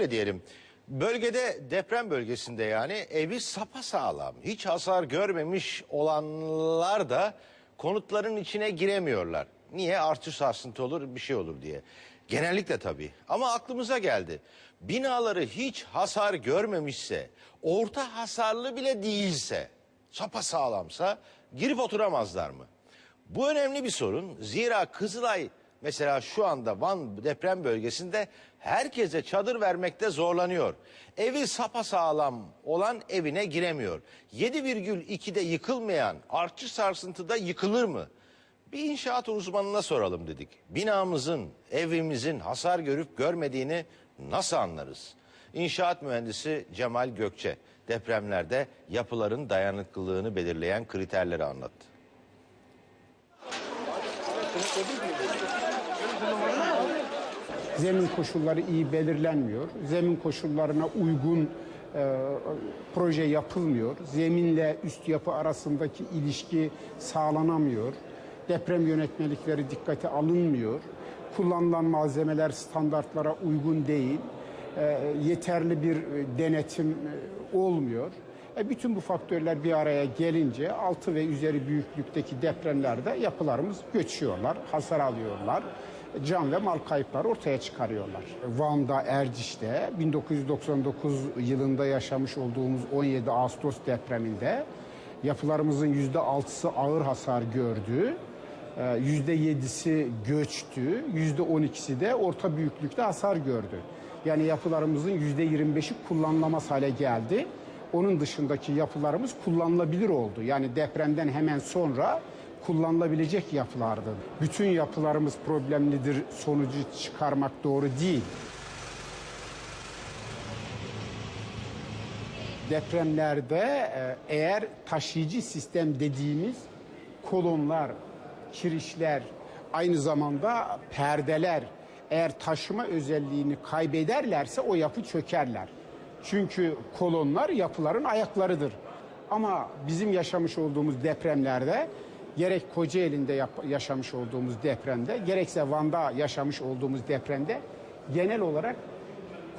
şöyle diyelim. Bölgede deprem bölgesinde yani evi sapasağlam hiç hasar görmemiş olanlar da konutların içine giremiyorlar. Niye? Artış sarsıntı olur bir şey olur diye. Genellikle tabii ama aklımıza geldi. Binaları hiç hasar görmemişse, orta hasarlı bile değilse, sapasağlamsa girip oturamazlar mı? Bu önemli bir sorun. Zira Kızılay mesela şu anda Van deprem bölgesinde herkese çadır vermekte zorlanıyor. Evi sapasağlam olan evine giremiyor. 7,2'de yıkılmayan artçı sarsıntıda yıkılır mı? Bir inşaat uzmanına soralım dedik. Binamızın, evimizin hasar görüp görmediğini nasıl anlarız? İnşaat mühendisi Cemal Gökçe depremlerde yapıların dayanıklılığını belirleyen kriterleri anlattı. Zemin koşulları iyi belirlenmiyor. Zemin koşullarına uygun e, proje yapılmıyor. Zeminle üst yapı arasındaki ilişki sağlanamıyor. Deprem yönetmelikleri dikkate alınmıyor. Kullanılan malzemeler standartlara uygun değil. E, yeterli bir e, denetim e, olmuyor. E, bütün bu faktörler bir araya gelince 6 ve üzeri büyüklükteki depremlerde yapılarımız göçüyorlar, hasar alıyorlar. Can ve mal kayıpları ortaya çıkarıyorlar. Van'da, Erciş'te 1999 yılında yaşamış olduğumuz 17 Ağustos depreminde yapılarımızın %6'sı ağır hasar gördü. e, %7'si göçtü, %12'si de orta büyüklükte hasar gördü. Yani yapılarımızın %25'i kullanılamaz hale geldi. Onun dışındaki yapılarımız kullanılabilir oldu. Yani depremden hemen sonra kullanılabilecek yapılardı. Bütün yapılarımız problemlidir sonucu çıkarmak doğru değil. Depremlerde e, eğer taşıyıcı sistem dediğimiz kolonlar, kirişler, aynı zamanda perdeler eğer taşıma özelliğini kaybederlerse o yapı çökerler. Çünkü kolonlar yapıların ayaklarıdır. Ama bizim yaşamış olduğumuz depremlerde gerek Kocaeli'nde yap- yaşamış olduğumuz depremde gerekse Van'da yaşamış olduğumuz depremde genel olarak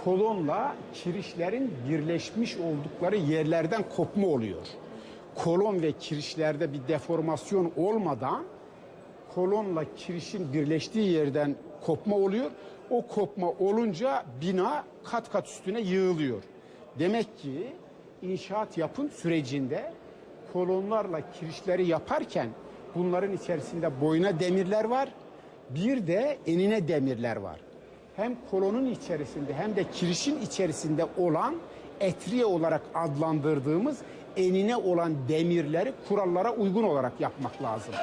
kolonla kirişlerin birleşmiş oldukları yerlerden kopma oluyor. Kolon ve kirişlerde bir deformasyon olmadan kolonla kirişin birleştiği yerden kopma oluyor. O kopma olunca bina kat kat üstüne yığılıyor. Demek ki inşaat yapım sürecinde kolonlarla kirişleri yaparken bunların içerisinde boyuna demirler var. Bir de enine demirler var. Hem kolonun içerisinde hem de kirişin içerisinde olan etriye olarak adlandırdığımız enine olan demirleri kurallara uygun olarak yapmak lazım.